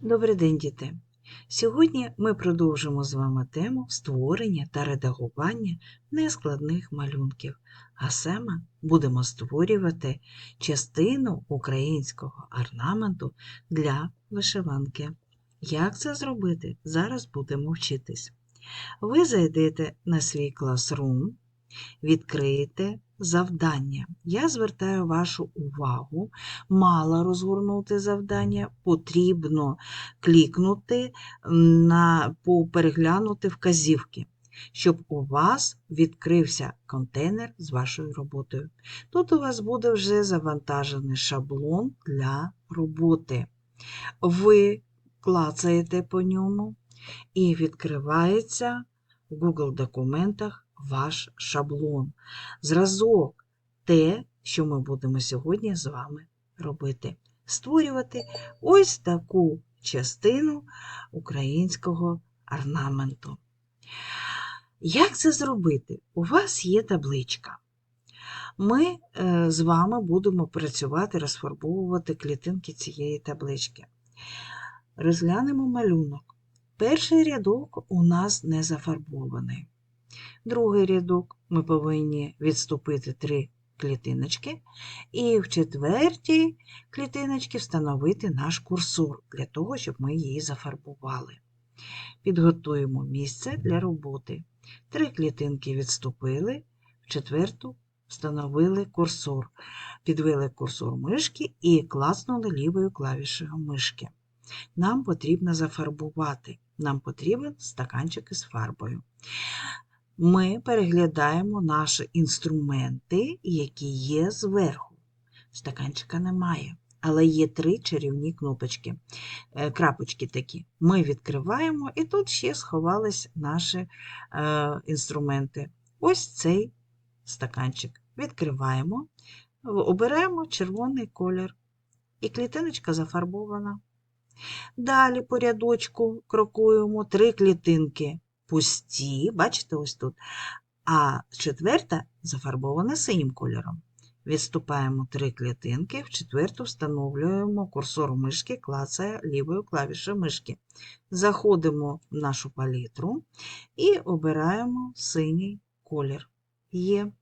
Добрий день, діти! Сьогодні ми продовжимо з вами тему створення та редагування нескладних малюнків, а саме будемо створювати частину українського орнаменту для вишиванки. Як це зробити? Зараз будемо вчитись. Ви зайдете на свій класрум, відкриєте завдання. Я звертаю вашу увагу, мало розгорнути завдання, потрібно клікнути на переглянути вказівки, щоб у вас відкрився контейнер з вашою роботою. Тут у вас буде вже завантажений шаблон для роботи. Ви клацаєте по ньому і відкривається в Google документах ваш шаблон. Зразок те, що ми будемо сьогодні з вами робити. Створювати ось таку частину українського орнаменту. Як це зробити? У вас є табличка. Ми е, з вами будемо працювати, розфарбовувати клітинки цієї таблички. Розглянемо малюнок. Перший рядок у нас не зафарбований. Другий рядок ми повинні відступити три клітиночки, і в четвертій клітиночці встановити наш курсор для того, щоб ми її зафарбували. Підготуємо місце для роботи. Три клітинки відступили, в четверту встановили курсор, підвели курсор мишки і клацнули лівою клавішею мишки. Нам потрібно зафарбувати. Нам потрібен стаканчик із фарбою. Ми переглядаємо наші інструменти, які є зверху. Стаканчика немає, але є три чарівні кнопочки, е, крапочки такі. Ми відкриваємо, і тут ще сховались наші е, інструменти. Ось цей стаканчик. Відкриваємо, обираємо червоний колір, і клітиночка зафарбована. Далі по рядочку крокуємо три клітинки пусті, бачите, ось тут. А четверта зафарбована синім кольором. Відступаємо три клітинки, в четверту встановлюємо курсор мишки, клацає лівою клавішою мишки. Заходимо в нашу палітру і обираємо синій колір. Є.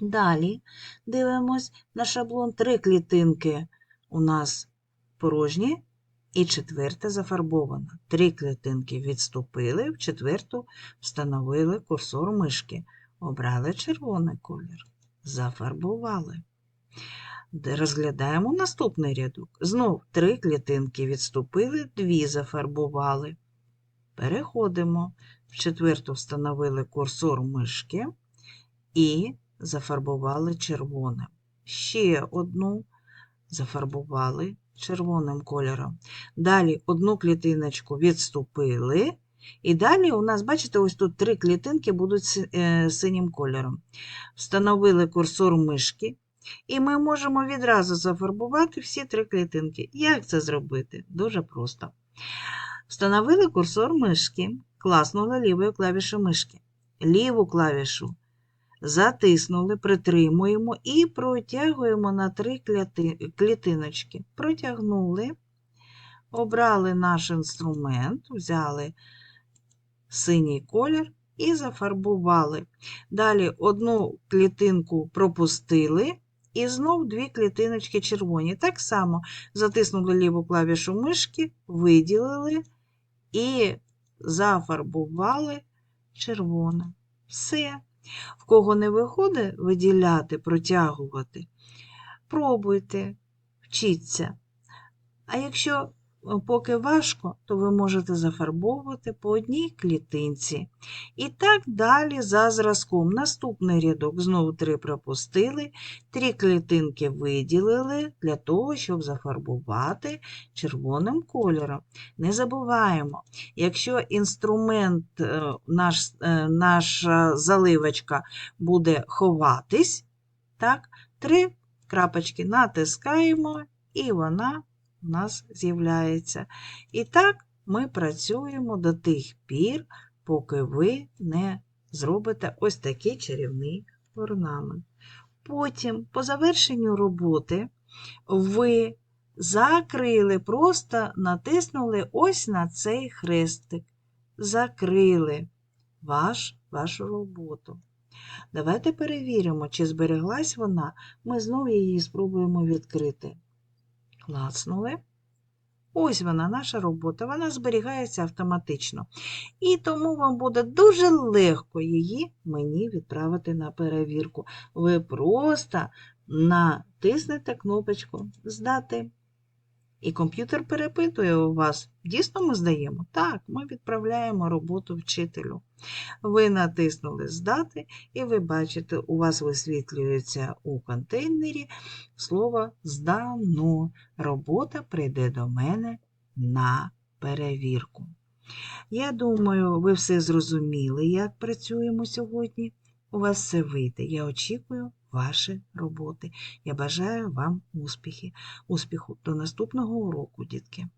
Далі дивимось на шаблон три клітинки у нас порожні, і четверта зафарбована. Три клітинки відступили, в четверту встановили курсор мишки. Обрали червоний колір. Зафарбували. Розглядаємо наступний рядок. Знов три клітинки відступили, дві зафарбували. Переходимо. В четверту встановили курсор мишки і зафарбували червоним. Ще одну зафарбували червоним кольором. Далі одну клітиночку відступили. І далі у нас, бачите, ось тут три клітинки будуть е, синім кольором. Встановили курсор мишки, і ми можемо відразу зафарбувати всі три клітинки. Як це зробити? Дуже просто. Встановили курсор мишки, класнули лівою клавішою мишки. Ліву клавішу затиснули, притримуємо і протягуємо на три клітиночки. Протягнули, обрали наш інструмент, взяли синій колір і зафарбували. Далі одну клітинку пропустили. І знов дві клітиночки червоні. Так само затиснули ліву клавішу мишки, виділили і зафарбували червоним. Все. В кого не виходить виділяти, протягувати, пробуйте, вчіться. А якщо поки важко, то ви можете зафарбовувати по одній клітинці. І так далі за зразком. Наступний рядок знову три пропустили, три клітинки виділили для того, щоб зафарбувати червоним кольором. Не забуваємо, якщо інструмент, е, наш, е, наша заливочка буде ховатись, так, три крапочки натискаємо, і вона у нас з'являється. І так ми працюємо до тих пір, поки ви не зробите ось такий чарівний орнамент. Потім, по завершенню роботи, ви Закрили, просто натиснули ось на цей хрестик. Закрили ваш, вашу роботу. Давайте перевіримо, чи збереглась вона. Ми знову її спробуємо відкрити. Клацнули. Ось вона, наша робота, вона зберігається автоматично. І тому вам буде дуже легко її мені відправити на перевірку. Ви просто натиснете кнопочку Здати. І комп'ютер перепитує у вас, дійсно ми здаємо? Так, ми відправляємо роботу вчителю. Ви натиснули Здати, і ви бачите, у вас висвітлюється у контейнері слово здано. Робота прийде до мене на перевірку. Я думаю, ви все зрозуміли, як працюємо сьогодні. У вас все вийде. Я очікую ваші роботи. Я бажаю вам успіхи. Успіху до наступного уроку, дітки.